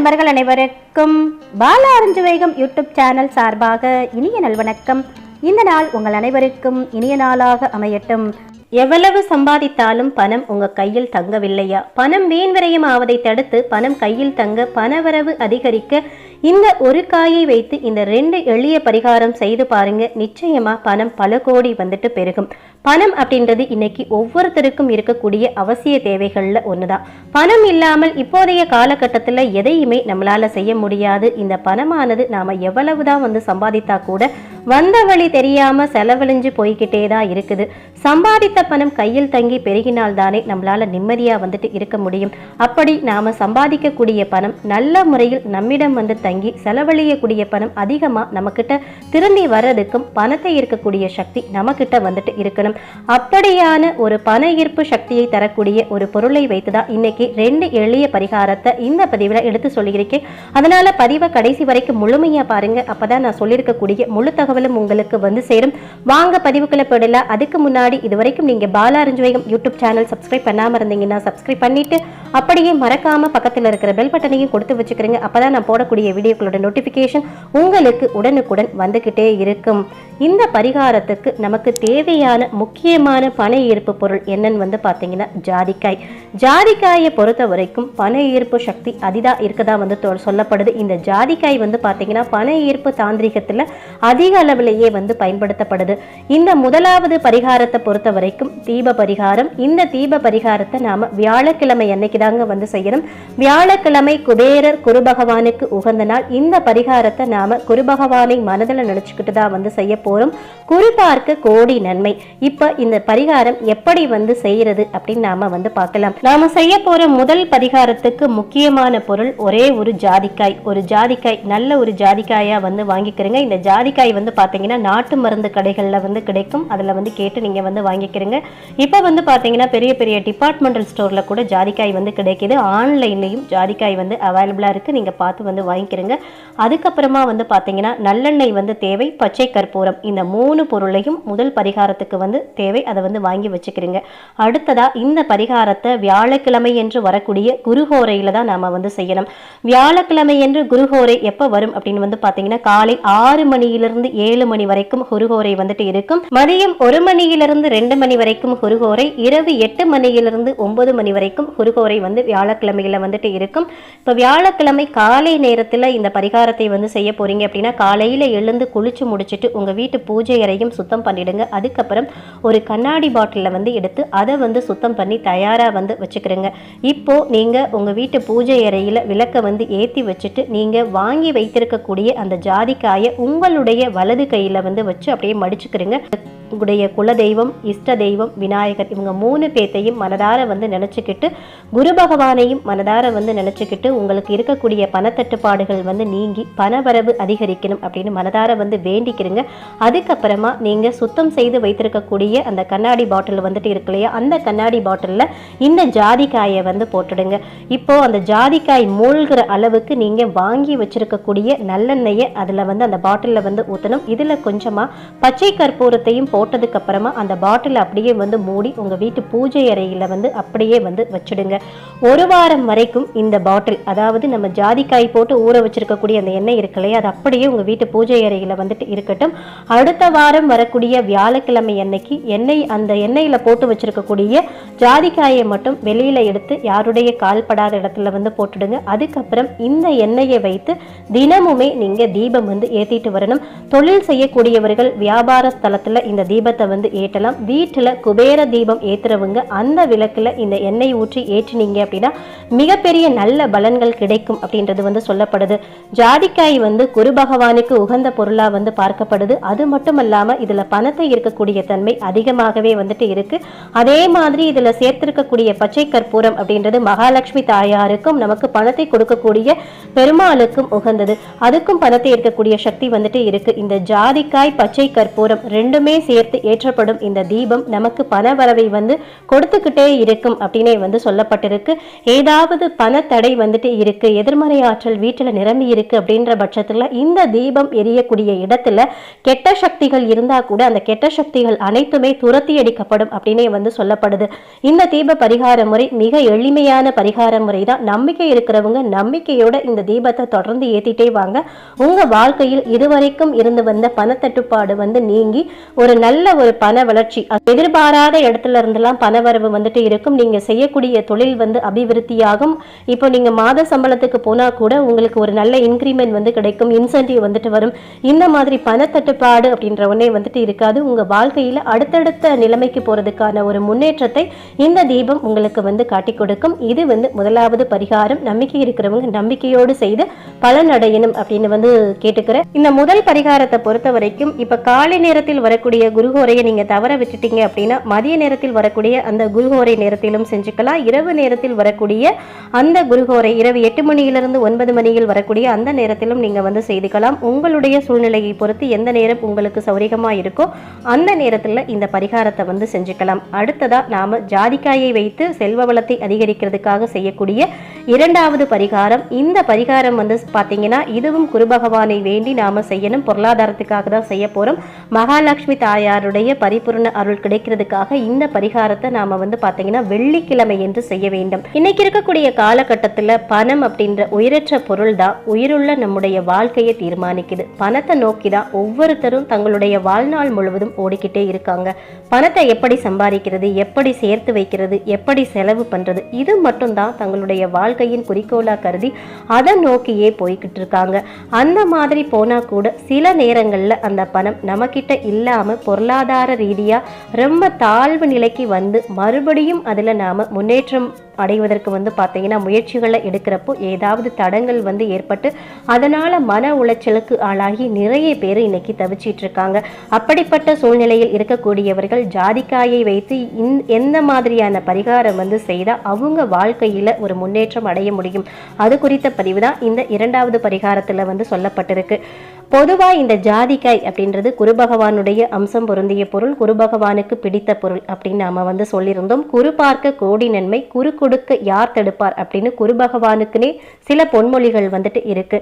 நண்பர்கள் அனைவருக்கும் பாலா அரிஞ்சு வேகம் யூடியூப் சேனல் சார்பாக இனிய நல்வணக்கம் இந்த நாள் உங்கள் அனைவருக்கும் இனிய நாளாக அமையட்டும். எவ்வளவு சம்பாதித்தாலும் பணம் உங்க கையில் தங்கவில்லையா? பணம் வீண் விரயம் ஆவதை தடுத்து பணம் கையில் தங்க பணவரவு அதிகரிக்க இந்த ஒரு காயை வைத்து இந்த ரெண்டு எளிய பரிகாரம் செய்து பாருங்க. நிச்சயமா பணம் பல கோடி வந்துட்டு பெருகும். பணம் அப்படின்றது இன்னைக்கு ஒவ்வொருத்தருக்கும் இருக்கக்கூடிய அவசிய தேவைகள்ல ஒண்ணுதான். பணம் இல்லாமல் இப்போதைய காலகட்டத்தில் எதையுமே நம்மளால செய்ய முடியாது. இந்த பணமானது நாம எவ்வளவுதான் வந்து சம்பாதித்தா கூட வந்த வழி தெரியாம செலவழிஞ்சு போய்கிட்டே தான் இருக்குது. சம்பாதித்த பணம் கையில் தங்கி பெருகினால் தானே நம்மளால நிம்மதியா வந்துட்டு இருக்க முடியும். அப்படி நாம சம்பாதிக்கக்கூடிய பணம் நல்ல முறையில் நம்மிடம் வந்து தங்கி செலவழியக்கூடிய பணம் அதிகமா நம்மக்கிட்ட திரும்பி வர்றதுக்கும் பணத்தை இருக்கக்கூடிய சக்தி நம்மக்கிட்ட வந்துட்டு இருக்கணும். அப்படியான ஒரு பண ஈர்ப்பு சக்தியை தரக்கூடிய ஒரு பொருளை வைத்துதான் இன்னைக்கு ரெண்டு எளிய பரிகாரத்தை இந்த பதிவில் எடுத்து சொல்லியிருக்கேன். அதனால பதிவை கடைசி வரைக்கும் முழுமையா பாருங்க. அப்பதான் நான் சொல்லியிருக்கக்கூடிய முழு தகவலும் உங்களுக்கு வந்து சேரும். வாங்க பதிவுக்குள்ள போயிடலாம். அதுக்கு முன்னாடி இது வரைக்கும் நீங்க பாலா அரிஞ்சுவேகம் யூடியூப் சேனல் சப்ஸ்கிரைப் பண்ணாமல் இருந்தீங்கன்னா சப்ஸ்கிரைப் பண்ணிட்டு அப்படியே மறக்காம பக்கத்தில் இருக்கிற பெல் பட்டனையும் கொடுத்து வச்சுக்கிறீங்க. அப்பதான் நான் போடக்கூடிய வீடியோக்களோட நோட்டிபிகேஷன் உங்களுக்கு உடனுக்குடன் வந்துகிட்டே இருக்கும். இந்த பரிகாரத்துக்கு நமக்கு தேவையான முக்கியமான பண ஈர்ப்பு பொருள் என்னன்னு வந்து பார்த்தீங்கன்னா ஜாதிக்காய். ஜாதிக்காயை பொறுத்த வரைக்கும் பண ஈர்ப்பு சக்தி அதிதா இருக்கதா வந்து சொல்லப்படுது. இந்த ஜாதிக்காய் வந்து பார்த்தீங்கன்னா பண ஈர்ப்பு தாந்திரிகத்தில் அதிக அளவிலேயே வந்து பயன்படுத்தப்படுது. இந்த முதலாவது பரிகாரத்தை பொறுத்த வரைக்கும் தீப பரிகாரம். இந்த தீப பரிகாரத்தை நாம வியாழக்கிழமை அன்னைக்கு தாங்க வந்து செய்யணும். வியாழக்கிழமை குபேரர் குரு பகவானுக்கு உகந்த நாள். இந்த பரிகாரத்தை நாம குரு பகவானை மனதில் நினைச்சுக்கிட்டு தான் வந்து செய்ய போறோம். குறி பார்க்க கோடி நன்மை. இப்ப இந்த பரிகாரம் எப்படி வந்து செய்யறது அப்படின்னு நாம வந்து பார்க்கலாம். நாம செய்ய போற முதல் பரிகாரத்துக்கு முக்கியமான பொருள் ஒரே ஒரு ஜாதிக்காய். ஒரு ஜாதிக்காய் நல்ல ஒரு ஜாதிக்காயா வந்து வாங்கிக்கிறங்க. இந்த ஜாதிக்காய் வந்து பாத்தீங்கன்னா நாட்டு மருந்து கடைகள்ல வந்து கிடைக்கும். அதுல வந்து கேட்டு நீங்க வந்து வாங்கிக்கிறீங்க. இப்ப வந்து பாத்தீங்கன்னா பெரிய பெரிய டிபார்ட்மெண்டல் ஸ்டோர்ல கூட ஜாதிக்காய் வந்து வந்து கிடைக்கிது. ஆன்லைன்லேயும் ஜாதிக்காய் வந்து அவைலபிளாக இருக்குது நீங்கள் பார்த்து வந்து வாங்கிக்கிறங்க. அதுக்கப்புறமா வந்து பார்த்தீங்கன்னா நல்லெண்ணெய் வந்து தேவை பச்சை கற்பூரம். இந்த மூணு பொருளையும் முதல் பரிகாரத்துக்கு வந்து தேவை. அதை வந்து வாங்கி வச்சுக்கிறீங்க. அடுத்ததாக இந்த பரிகாரத்தை வியாழக்கிழமை என்று வரக்கூடிய குருஹோரையில் தான் நாம் வந்து செய்யணும். வியாழக்கிழமை என்று குருஹோரை எப்போ வரும் அப்படின்னு வந்து பார்த்தீங்கன்னா காலை ஆறு மணியிலிருந்து ஏழு மணி வரைக்கும் குருஹோரை வந்துட்டு இருக்கும். மதியம் ஒரு மணியிலிருந்து ரெண்டு மணி வரைக்கும் குருஹோரை. இரவு எட்டு மணியிலிருந்து ஒன்பது மணி வரைக்கும் குருஹோரை வந்து வியாழக்கிழமையில் வந்துட்டு இருக்கும். இப்போ வியாழக்கிழமை காலை நேரத்தில் இந்த பரிகாரத்தை வந்து செய்ய போறீங்க அப்படின்னா காலையில் எழுந்து குளிச்சு முடிச்சுட்டு உங்க வீட்டு பூஜை அறையும் சுத்தம் பண்ணிடுங்க. அதுக்கப்புறம் ஒரு கண்ணாடி பாட்டிலில் வந்து எடுத்து அதை வந்து சுத்தம் பண்ணி தயாரா வந்து வச்சுக்கிறேங்க. இப்போ நீங்க உங்க வீட்டு பூஜை அறையில் விளக்கை வந்து ஏத்தி வச்சுட்டு நீங்க வாங்கி வைத்திருக்கக்கூடிய அந்த ஜாதிக்காயை உங்களுடைய வலது கையில் வந்து வச்சு அப்படியே மடிச்சுக்கிறீங்க. உங்களுடைய குலதெய்வம் இஷ்ட தெய்வம் விநாயகர் இவங்க மூணு பேத்தையும் மனதார வந்து நினச்சிக்கிட்டு குரு பகவானையும் மனதார வந்து நினச்சிக்கிட்டு உங்களுக்கு இருக்கக்கூடிய பணத்தட்டுப்பாடுகள் வந்து நீங்கி பணவரவு அதிகரிக்கணும் அப்படின்னு மனதார வந்து வேண்டிக்கிறங்க. அதுக்கப்புறமா நீங்கள் சுத்தம் செய்து வைத்திருக்கக்கூடிய அந்த கண்ணாடி பாட்டில் வந்துட்டு இருக்கு இல்லையா? அந்த கண்ணாடி பாட்டிலில் இந்த ஜாதிக்காயை வந்து போட்டுடுங்க. இப்போது அந்த ஜாதிக்காய் மூழ்கிற அளவுக்கு நீங்கள் வாங்கி வச்சிருக்கக்கூடிய நல்லெண்ணெயை அதில் வந்து அந்த பாட்டிலில் வந்து ஊற்றணும் இதில் கொஞ்சமாக பச்சை கற்பூரத்தையும் போ அப்புறமா அந்த பாட்டில் அப்படியே வந்து மூடி உங்க வீட்டு பூஜை அறையில் வந்து அப்படியே வந்து வச்சிடுங்க. ஒரு வாரம் வரைக்கும் இந்த பாட்டில் அதாவது நம்ம ஜாதிக்காய் போட்டு ஊற வச்சிருக்கக்கூடிய அந்த எண்ணெய் இருக்கு இல்லையா அது அப்படியே உங்க வீட்டு பூஜை அறையில் வந்துட்டு இருக்கட்டும். அடுத்த வாரம் வரக்கூடிய வியாழக்கிழமை அன்னைக்கு எண்ணெய் அந்த எண்ணெயில் போட்டு வச்சிருக்கக்கூடிய ஜாதிக்காயை மட்டும் வெளியில எடுத்து யாருடைய கால்படாத இடத்துல வந்து போட்டுடுங்க. அதுக்கப்புறம் இந்த எண்ணெயை வைத்து தினமுமே நீங்க தீபம் வந்து ஏத்திட்டு வரணும். தொழில் செய்யக்கூடியவர்கள் வியாபார ஸ்தலத்துல இந்த தீபத்தை வந்து ஏற்றலாம். வீட்டில் குபேர தீபம் ஏற்றுறவங்க அந்த விளக்கில் இந்த எண்ணெய் ஊற்றி ஏற்றினீங்க அப்படின்னா மிகப்பெரிய நல்ல பலன்கள் கிடைக்கும் அப்படின்றது வந்து சொல்லப்படுது. ஜாதிக்காய் வந்து குரு பகவானுக்கு உகந்த பொருளாக வந்து பார்க்கப்படுது. அது மட்டும் இல்லாம இதுல பணத்தை இருக்கக்கூடிய தன்மை அதிகமாகவே வந்துட்டு இருக்குது அதே மாதிரி இதில் சேர்த்திருக்கக்கூடிய பச்சை கற்பூரம் அப்படின்றது மகாலட்சுமி தாயாருக்கும் நமக்கு பணத்தை கொடுக்கக்கூடிய பெருமாளுக்கும் உகந்தது. அதுக்கும் பணத்தை இருக்கக்கூடிய சக்தி வந்துட்டு இருக்குது இந்த ஜாதிக்காய் பச்சை கற்பூரம் ரெண்டுமே சேர்த்து ஏற்றப்படும் இந்த தீபம் நமக்கு பண வரவை வந்து கொடுத்துக்கிட்டே இருக்கும் அப்படின்னே வந்து சொல்லப்பட்டிருக்கு. ஏதாவது பண தடை வந்துட்டு இருக்கு எதிர்மறை ஆற்றல் வீட்டில் நிரம்பி இருக்கு அப்படின்ற பட்சத்தில் இந்த தீபம் எரியக்கூடிய இடத்துல கெட்ட சக்திகள் இருந்தா கூட அந்த கெட்ட சக்திகள் அனைத்துமே துரத்தி அடிக்கப்படும் அப்படின்னே வந்து சொல்லப்படுது. இந்த தீப பரிகார முறை மிக எளிமையான பரிகார முறை தான் நம்பிக்கை இருக்கிறவங்க நம்பிக்கையோட இந்த தீபத்தை தொடர்ந்து ஏத்திட்டே வாங்க. உங்க வாழ்க்கையில் இதுவரைக்கும் இருந்து வந்த பணத்தட்டுப்பாடு வந்து நீங்கி ஒரு நல்ல நல்ல ஒரு பண வளர்ச்சி. எதிர்பாராத இடத்துல இருந்தெல்லாம் பண வரவு வந்துட்டு இருக்கும். நீங்க செய்யக்கூடிய தொழில் வந்து அபிவிருத்தியாகும். இப்போ நீங்க மாத சம்பளத்துக்கு போனா கூட உங்களுக்கு ஒரு நல்ல இன்க்ரிமெண்ட் வந்து கிடைக்கும். இன்சென்டிவ் வந்துட்டு வரும். இந்த மாதிரி பணத்தட்டுப்பாடு அப்படின்ற ஒன்னே வந்துட்டு இருக்காது. உங்க வாழ்க்கையில அடுத்தடுத்த நிலைமைக்கு போறதுக்கான ஒரு முன்னேற்றத்தை இந்த தீபம் உங்களுக்கு வந்து காட்டி கொடுக்கும். இது வந்து முதலாவது பரிகாரம். நம்பிக்கை இருக்கிறவங்க நம்பிக்கையோடு செய்து பலன் அடையணும் அப்படின்னு வந்து கேட்டுக்கிறேன். இந்த முதல் பரிகாரத்தை பொறுத்த வரைக்கும் இப்ப காலை நேரத்தில் வரக்கூடிய குருஹோரையை நீங்கள் தவற விட்டுட்டீங்க அப்படின்னா மதிய நேரத்தில் வரக்கூடிய அந்த குருஹோரை நேரத்திலும் செஞ்சுக்கலாம். இரவு நேரத்தில் வரக்கூடிய அந்த குருஹோரை இரவு எட்டு மணியிலிருந்து ஒன்பது மணியில் வரக்கூடிய அந்த நேரத்திலும் நீங்கள் வந்து செய்துக்கலாம். உங்களுடைய சூழ்நிலையை பொறுத்து எந்த நேரம் உங்களுக்கு சௌரியமா இருக்கோ அந்த நேரத்தில் இந்த பரிகாரத்தை வந்து செஞ்சுக்கலாம். அடுத்ததாக நாம ஜாதிக்காயை வைத்து செல்வ வளத்தை அதிகரிக்கிறதுக்காக செய்யக்கூடிய இரண்டாவது பரிகாரம். இந்த பரிகாரம் வந்து பார்த்தீங்கன்னா இதுவும் குரு பகவானை வேண்டி நாம் செய்யணும். பொருளாதாரத்துக்காக தான் செய்ய போகிறோம் மகாலட்சுமி தாயாருடைய பரிபூர்ண அருள் கிடைக்கிறதுக்காக இந்த பரிகாரத்தை நாம் வந்து பார்த்தீங்கன்னா வெள்ளிக்கிழமை என்று செய்ய வேண்டும். இன்னைக்கு இருக்கக்கூடிய காலகட்டத்தில் பணம் அப்படின்ற உயிரற்ற பொருள் தான் உயிருள்ள நம்முடைய வாழ்க்கையை தீர்மானிக்குது. பணத்தை நோக்கி தான் ஒவ்வொருத்தரும் தங்களுடைய வாழ்நாள் முழுவதும் ஓடிக்கிட்டே இருக்காங்க. பணத்தை எப்படி சம்பாதிக்கிறது எப்படி சேர்த்து வைக்கிறது எப்படி செலவு பண்ணுறது இது மட்டும்தான் தங்களுடைய வாழ்க்கை வாழ்க்கையின் குறிக்கோளா கருதி அதை நோக்கியே போய்கிட்டு இருக்காங்க அந்த மாதிரி போனா கூட சில நேரங்களில் அந்த பணம் நம்மக்கிட்ட இல்லாம பொருளாதார ரீதியா ரொம்ப தாழ்வு நிலைக்கு வந்து மறுபடியும் அதுல நாம முன்னேற்றம் அடைவதற்கு வந்து பார்த்தீங்கன்னா முயற்சிகளை எடுக்கிறப்போ ஏதாவது தடங்கள் வந்து ஏற்பட்டு அதனால மன உளைச்சலுக்கு ஆளாகி நிறைய பேர் இன்னைக்கு தவிச்சிட்டு இருக்காங்க அப்படிப்பட்ட சூழ்நிலையில் இருக்கக்கூடியவர்கள் ஜாதிக்காயை வைத்து இந் எந்த மாதிரியான பரிகாரம் வந்து செய்தால் அவங்க வாழ்க்கையில் ஒரு முன்னேற்றம் அடைய முடியும். அது குறித்த பதிவு தான் இந்த இரண்டாவது பரிகாரத்தில் வந்து சொல்லப்பட்டிருக்கு. பொதுவா இந்த ஜாதிக்காய் அப்படின்றது குரு பகவானுடைய அம்சம் பொருந்திய பொருள் குரு பகவானுக்கு பிடித்த பொருள் அப்படின்னு நாம் வந்து சொல்லியிருந்தோம். குரு பார்க்க கோடி நன்மை குரு கொடுக்க யார் தடுப்பார் அப்படின்னு குரு பகவானுக்குனே சில பொன்மொழிகள் வந்துட்டு இருக்கு.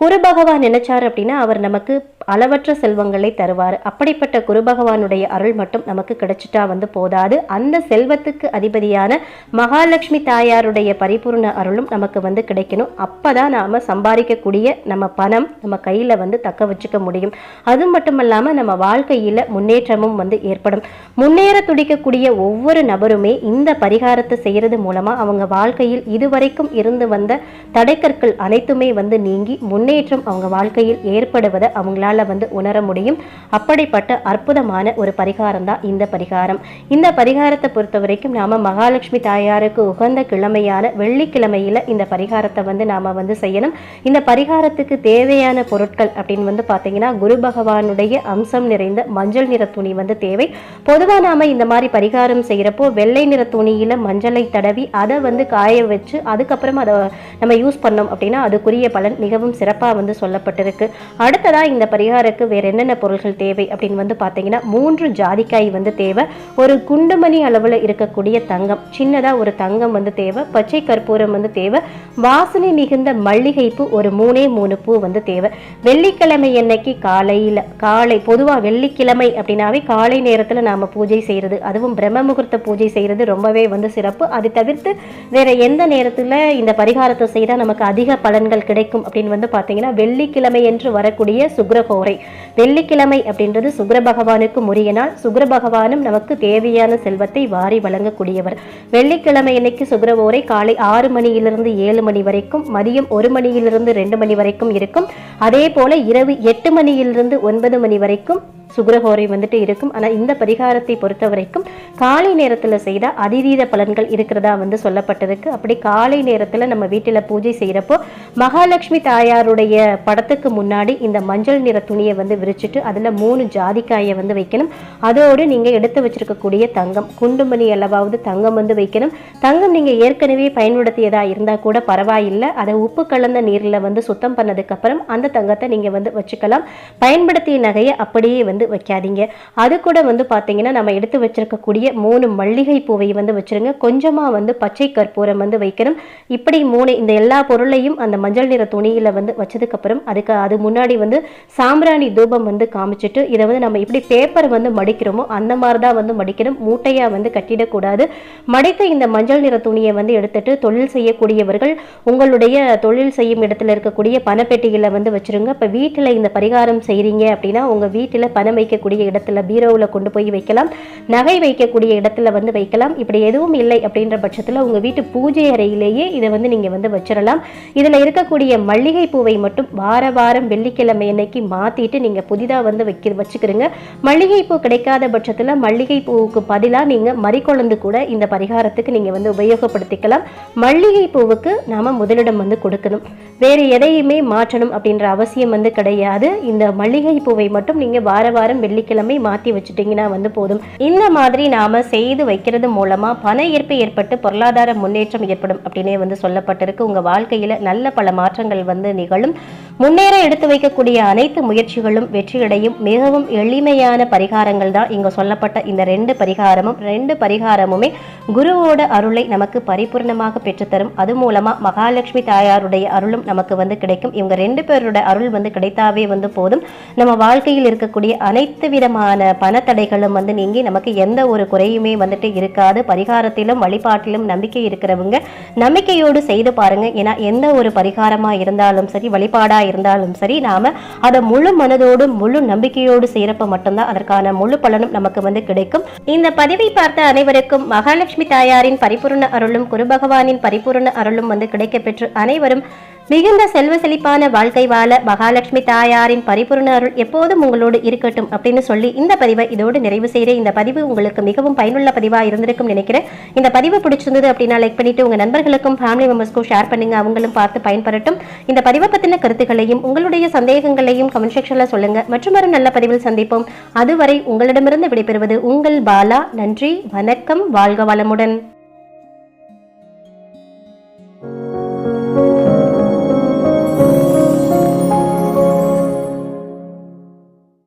குரு பகவான் நினைச்சார் அப்படின்னா அவர் நமக்கு அளவற்ற செல்வங்களை தருவார். அப்படிப்பட்ட குரு பகவானுடைய அருள் மட்டும் நமக்கு கிடைச்சிட்டா வந்து போதாது. அந்த செல்வத்துக்கு அதிபதியான மகாலட்சுமி தாயாருடைய பரிபூர்ண அருளும் நமக்கு வந்து கிடைக்கணும். அப்பதான் நாம சம்பாதிக்கக்கூடிய நம்ம பணம் நம்ம கையில வந்து தக்க வச்சுக்க முடியும். அது மட்டும் இல்லாம நம்ம வாழ்க்கையில முன்னேற்றமும் வந்து ஏற்படும். முன்னேற துடிக்கக்கூடிய ஒவ்வொரு நபருமே இந்த பரிகாரத்தை செய்யறது மூலமா அவங்க வாழ்க்கையில் இதுவரைக்கும் இருந்து வந்த தடைக்கற்கள் அனைத்துமே வந்து நீங்கி முன் முன்னேற்றம் அவங்க வாழ்க்கையில் ஏற்படுவதை அவங்களால வந்து உணர முடியும். அப்படிப்பட்ட அற்புதமான ஒரு பரிகாரம் தான் இந்த பரிகாரம். இந்த பரிகாரத்தை பொறுத்த வரைக்கும் நாம மகாலட்சுமி தாயாருக்கு உகந்த கிழமையான வெள்ளிக்கிழமையில இந்த பரிகாரத்தை வந்து நாம வந்து செய்யணும். இந்த பரிகாரத்துக்கு தேவையான பொருட்கள் அப்படின்னு வந்து பார்த்தீங்கன்னா குரு பகவானுடைய அம்சம் நிறைந்த மஞ்சள் நிற துணி வந்து தேவை. பொதுவாக நாம இந்த மாதிரி பரிகாரம் செய்யறப்போ வெள்ளை நிற துணியில மஞ்சளை தடவி அதை வந்து காய வச்சு அதுக்கப்புறம் அதை நம்ம யூஸ் பண்ணோம் அப்படின்னா அதுக்குரிய பலன் மிகவும் சிறப்பு சிறப்பாக வந்து சொல்லப்பட்டிருக்கு. அடுத்ததாக இந்த பரிகாரக்கு வேற என்னென்ன பொருள்கள் தேவை அப்படின்னு வந்து பார்த்தீங்கன்னா மூன்று ஜாதிக்காய் வந்து தேவை. ஒரு குண்டுமணி அளவில் இருக்கக்கூடிய தங்கம் சின்னதா ஒரு தங்கம் வந்து தேவை. பச்சை கற்பூரம் வந்து தேவை. வாசனை மிகுந்த மல்லிகைப்பூ ஒரு மூணே மூணு பூ வந்து தேவை. வெள்ளிக்கிழமை அன்னைக்கு காலையில் காலை பொதுவாக வெள்ளிக்கிழமை அப்படின்னாவே காலை நேரத்தில் நாம் பூஜை செய்கிறது அதுவும் பிரம்ம முகூர்த்த பூஜை செய்கிறது ரொம்பவே வந்து சிறப்பு. அது தவிர்த்து வேற எந்த நேரத்தில் இந்த பரிகாரத்தை செய்தால் நமக்கு அதிக பலன்கள் கிடைக்கும் அப்படின்னு வந்து பார்த்தீங்கன்னா பார்த்தீங்கன்னா வெள்ளிக்கிழமை என்று வரக்கூடிய சுக்ரஹோரை வெள்ளிக்கிழமை அப்படின்றது சுக்ர பகவானுக்கு உரிய நாள் சுக்ர பகவானும் நமக்கு தேவையான செல்வத்தை வாரி வழங்கக்கூடியவர். வெள்ளிக்கிழமை அன்னைக்கு சுக்ரஹோரை காலை ஆறு மணியிலிருந்து ஏழு மணி வரைக்கும் மதியம் ஒரு மணியிலிருந்து ரெண்டு மணி வரைக்கும் இருக்கும். அதே போல இரவு எட்டு மணியிலிருந்து ஒன்பது மணி வரைக்கும் சுக்ரஹோரை வந்துட்டு இருக்கும். ஆனால் இந்த பரிகாரத்தை பொறுத்த வரைக்கும் காலை நேரத்தில் செய்தால் அதிதீத பலன்கள் இருக்கிறதா வந்து சொல்லப்பட்டிருக்கு. அப்படி காலை நேரத்தில் நம்ம வீட்டில் பூஜை செய்கிறப்போ மகாலட்சுமி தாயாருடைய படத்துக்கு முன்னாடி இந்த மஞ்சள் நிற துணியை வந்து விரிச்சிட்டு அதில் மூணு ஜாதிக்காயை வந்து வைக்கணும். அதோடு நீங்கள் எடுத்து வச்சிருக்கக்கூடிய தங்கம் குண்டுமணி அளவாவது தங்கம் வந்து வைக்கணும். தங்கம் நீங்கள் ஏற்கனவே பயன்படுத்தியதா இருந்தால் கூட பரவாயில்லை. அதை உப்பு கலந்த நீரில் வந்து சுத்தம் பண்ணதுக்கப்புறம் அந்த தங்கத்தை நீங்கள் வந்து வச்சுக்கலாம். பயன்படுத்திய நகையை அப்படியே வந்து வந்து வைக்காதீங்க. அது கூட வந்து பார்த்தீங்கன்னா நம்ம எடுத்து வச்சிருக்கக்கூடிய மூணு மல்லிகை பூவை வந்து வச்சிருங்க. கொஞ்சமாக வந்து பச்சை கற்பூரம் வந்து வைக்கணும். இப்படி மூணு இந்த எல்லா பொருளையும் அந்த மஞ்சள் நிற துணியில் வந்து வச்சதுக்கப்புறம் அதுக்கு அது முன்னாடி வந்து சாம்பிராணி தூபம் வந்து காமிச்சிட்டு இதை வந்து நம்ம இப்படி பேப்பர் வந்து மடிக்கிறோமோ அந்த மாதிரி தான் வந்து மடிக்கணும். மூட்டையாக வந்து கட்டிடக்கூடாது. மடித்த இந்த மஞ்சள் நிற துணியை வந்து எடுத்துட்டு தொழில் செய்யக்கூடியவர்கள் உங்களுடைய தொழில் செய்யும் இடத்துல இருக்கக்கூடிய பணப்பெட்டிகளை வந்து வச்சிருங்க. இப்போ வீட்டில் இந்த பரிகாரம் செய்கிறீங்க அப்படின்னா உங்கள் வீட்டில் பணம் வைக்கக்கூடிய இடத்துல பீரோவில் கொண்டு போய் வைக்கலாம். நகை வைக்கக்கூடிய இடத்துல வந்து வைக்கலாம். இப்படி எதுவும் இல்லை அப்படின்ற பட்சத்தில் உங்கள் வீட்டு பூஜை அறையிலேயே இதை வந்து நீங்கள் வந்து வச்சிடலாம். இதில் இருக்கக்கூடிய மல்லிகை பூவை மட்டும் வார வாரம் வெள்ளிக்கிழமை அன்னைக்கு மாற்றிட்டு நீங்கள் புதிதாக வந்து வைக்க வச்சுக்கிறீங்க. மல்லிகை பூ கிடைக்காத பட்சத்தில் மல்லிகை பூவுக்கு பதிலாக நீங்கள் மறிக்குழந்து கூட இந்த பரிகாரத்துக்கு நீங்கள் வந்து உபயோகப்படுத்திக்கலாம். மல்லிகை பூவுக்கு நாம் முதலிடம் வந்து கொடுக்கணும். வேறு எதையுமே மாற்றணும் அப்படின்ற அவசியம் வந்து கிடையாது. இந்த மல்லிகை பூவை மட்டும் நீங்கள் வார வாரம் வெள்ளிக்கிழமை மாற்றி வச்சுட்டீங்கன்னா வந்து போதும். இந்த மாதிரி நாம் செய்து வைக்கிறது மூலமாக பண ஈர்ப்பு ஏற்பட்டு பொருளாதார முன்னேற்றம் ஏற்படும் அப்படின்னே வந்து சொல்லப்பட்டிருக்கு. உங்கள் வாழ்க்கையில் நல்ல பல மாற்றங்கள் வந்து நிகழும். முன்னேற எடுத்து வைக்கக்கூடிய அனைத்து முயற்சிகளும் வெற்றியடையும் மிகவும் எளிமையான பரிகாரங்கள் தான் இங்கே சொல்லப்பட்ட இந்த ரெண்டு பரிகாரமும். ரெண்டு பரிகாரமுமே குருவோட அருளை நமக்கு பரிபூர்ணமாக பெற்றுத்தரும். அது மூலமா மகாலட்சுமி தாயாருடைய அருளும் நமக்கு வந்து கிடைக்கும். இவங்க ரெண்டு பேரோட அருள் வந்து கிடைத்தாவே வந்து போதும். நம்ம வாழ்க்கையில் இருக்கக்கூடிய அனைத்து விதமான பணத்தடைகளும் வந்து நீங்கி நமக்கு எந்த ஒரு குறையுமே வந்துட்டு இருக்காது. பரிகாரத்திலும் வழிபாட்டிலும் நம்பிக்கை இருக்கிறவங்க நம்பிக்கையோடு செய்து பாருங்க. ஏன்னா எந்த ஒரு பரிகாரமா இருந்தாலும் சரி வழிபாடா இருந்தாலும் சரி நாம அதை முழு மனதோடு முழு நம்பிக்கையோடு செய்யறப்ப மட்டும்தான் அதற்கான முழு பலனும் நமக்கு வந்து கிடைக்கும். இந்த பதிவை பார்த்த அனைவருக்கும் மகாலட்சுமி தாயாரின் பரிபூர்ண அருளும் குரு பகவானின் பரிபூர்ண அருளும் வந்து கிடைக்கப் பெற்று அனைவரும் மிகுந்த செல்வ செழிப்பான வாழ்க்கை வாழ மகாலட்சுமி தாயாரின் பரிபூர்ண அருள் எப்போதும் உங்களோடு இருக்கட்டும் அப்படின்னு சொல்லி இந்த பதிவை இதோடு நிறைவு செய்கிறேன். இந்த பதிவு உங்களுக்கு மிகவும் பயனுள்ள பதிவாக இருந்திருக்கும் நினைக்கிறேன். இந்த பதிவு பிடிச்சிருந்தது அப்படின்னா லைக் பண்ணிட்டு உங்க நண்பர்களுக்கும் ஃபேமிலி மெம்பர்ஸ்க்கும் ஷேர் பண்ணுங்க. அவங்களும் பார்த்து பயன்பெறட்டும். இந்த பதிவை பற்றின கருத்துக்களையும் உங்களுடைய சந்தேகங்களையும் கமெண்ட் செக்ஷனில் சொல்லுங்க. மற்றும் ஒரு நல்ல பதிவில் சந்திப்போம். அதுவரை உங்களிடமிருந்து விடைபெறுவது உங்கள் பாலா. நன்றி வணக்கம் வாழ்க வளமுடன்.